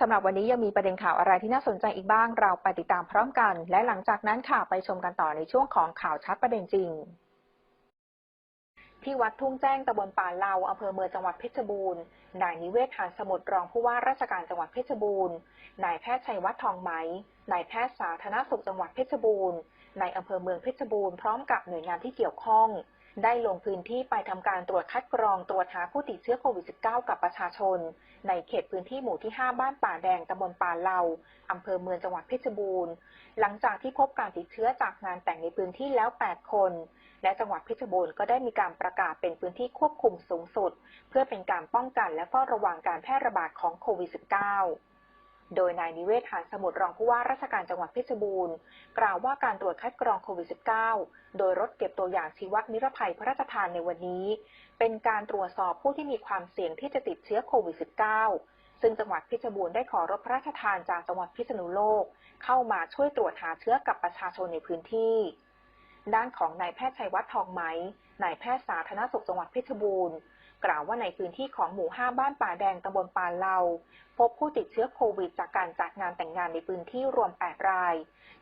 สำหรับวันนี้ยังมีประเด็นข่าวอะไรที่น่าสนใจอีกบ้างเราไปติดตามพร้อมกัน และหลังจากนั้นค่ะไปชมกันต่อในช่วงของข่าวชัดประเด็นจริง ที่วัดทุ่งแจ้งตำบลป่าเลาอำเภอเมืองจังหวัดเพชรบูรณ์นายนิเวศหานสมุทรรองผู้ว่าราชการจังหวัดเพชรบูรณ์นายแพทย์ชัยวัฒน์ทองไหมนายแพทย์สาธารณสุขจังหวัดเพชรบูรณ์นายอำเภอเมืองเพชรบูรณ์พร้อมกับหน่วยงานที่เกี่ยวข้อง ได้ลงพื้นที่ไปทำการตรวจคัดกรองตรวจหาผู้ติดเชื้อโควิด -19 กับประชาชน ในเขตพื้นที่หมู่ที่ 5 บ้านป่าแดงตำบลป่าเหลาอำเภอเมืองจังหวัดเพชรบูรณ์ หลังจากที่พบการติดเชื้อจากงานแต่งในพื้นที่แล้ว 8 คน และจังหวัดเพชรบูรณ์ก็ได้มีการประกาศเป็นพื้นที่ควบคุมสูงสุด เพื่อเป็นการป้องกันและเฝ้าระวังการแพร่ระบาดของโควิด -19 โดยนายนิเวศหานสมุทรรองผู้ว่าราชการจังหวัดเพชรบูรณ์ กล่าวว่าการตรวจคัดกรองโควิด -19 โดยรถเก็บตัวอย่างชีวนิรภัยพระราชทานในวันนี้ เป็นการตรวจสอบผู้ที่มีความเสี่ยงที่จะติดเชื้อโควิด -19 ซึ่งจังหวัดเพชรบูรณ์ได้ขอรถพระราชทานจากจังหวัดพิษณุโลก เข้ามาช่วยตรวจหาเชื้อกับประชาชนในพื้นที่ ด้านของนายแพทย์ชัยวัฒน์ทองไหม นายแพทย์สาธารณสุขจังหวัดเพชรบูรณ์ กล่าวว่าในพื้นที่ของหมู่ 5 บ้านป่าแดงตำบลป่าเลาพบผู้ติดเชื้อโควิดจากการจัดงานแต่งงานในพื้นที่รวม 8 ราย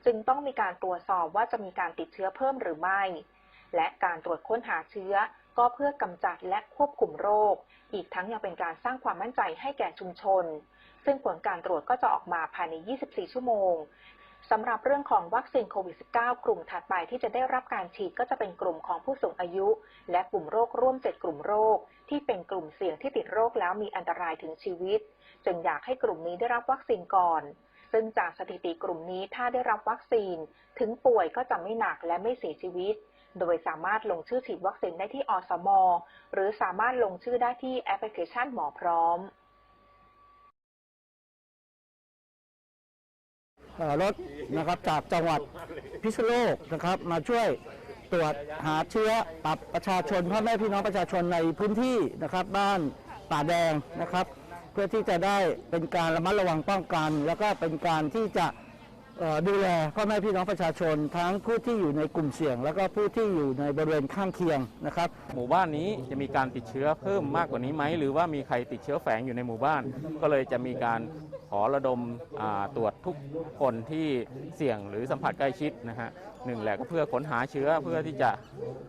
จึงต้องมีการตรวจสอบว่าจะมีการติดเชื้อเพิ่มหรือไม่ และการตรวจค้นหาเชื้อก็เพื่อกำจัดและควบคุมโรค อีกทั้งยังเป็นการสร้างความมั่นใจให้แก่ชุมชน ซึ่งผลการตรวจก็จะออกมาภายใน 24 ชั่วโมง สำหรับเรื่องของวัคซีนโควิด -19 กลุ่มถัดไปที่จะได้รับการฉีดก็จะเป็นกลุ่มของผู้สูงอายุ และกลุ่มโรคร่วม 7 กลุ่มโรค ที่เป็นกลุ่มเสี่ยงที่ติดโรคแล้วมีอันตรายถึงชีวิต จึงอยากให้กลุ่มนี้ได้รับวัคซีนก่อน ซึ่งจากสถิติกลุ่มนี้ถ้าได้รับวัคซีน ถึงป่วยก็จะไม่หนักและไม่เสียชีวิต โดยสามารถลงชื่อฉีดวัคซีนได้ที่อสม หรือสามารถลงชื่อได้ที่แอปพลิเคชันหมอพร้อม รถนะครับจากจังหวัดพิษณุโลกนะครับ มาช่วยตรวจหาเชื้อกับประชาชนพ่อแม่พี่น้องประชาชนในพื้นที่นะครับ บ้านป่าแดงนะครับ เพื่อที่จะได้เป็นการระมัดระวังป้องกัน แล้วก็เป็นการที่จะ ดูแลพ่อแม่พี่น้องประชาชน ทั้งผู้ที่อยู่ในกลุ่มเสี่ยง แล้วก็ผู้ที่อยู่ในบริเวณข้างเคียงนะครับ หมู่บ้านนี้จะมีการติดเชื้อเพิ่มมากกว่านี้ไหมหรือว่ามีใครติดเชื้อแฝงอยู่ในหมู่บ้าน ก็เลยจะมีการขอระดมอ่าตรวจทุกคนที่เสี่ยงหรือสัมผัสใกล้ชิดนะฮะหนึ่งแหละก็เพื่อค้นหาเชื้อเพื่อที่จะ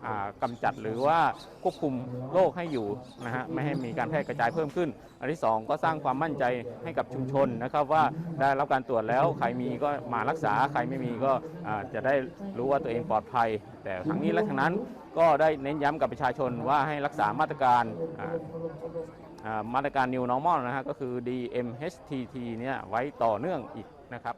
อ่ากำจัดหรือว่าควบคุมโรคให้อยู่นะฮะไม่ให้มีการแพร่กระจายเพิ่มขึ้น อันที่สองก็สร้างความมั่นใจให้กับชุมชนนะครับว่าได้รับการตรวจแล้วใครมีก็มารักษาใครไม่มีก็จะได้รู้ว่าตัวเองปลอดภัย แต่ทั้งนี้และทั้งนั้นก็ได้เน้นย้ำกับประชาชนว่าให้รักษามาตรการมาตรการ New Normal นะฮะก็คือ DMHTT เนี่ยไว้ต่อเนื่องอีกนะครับ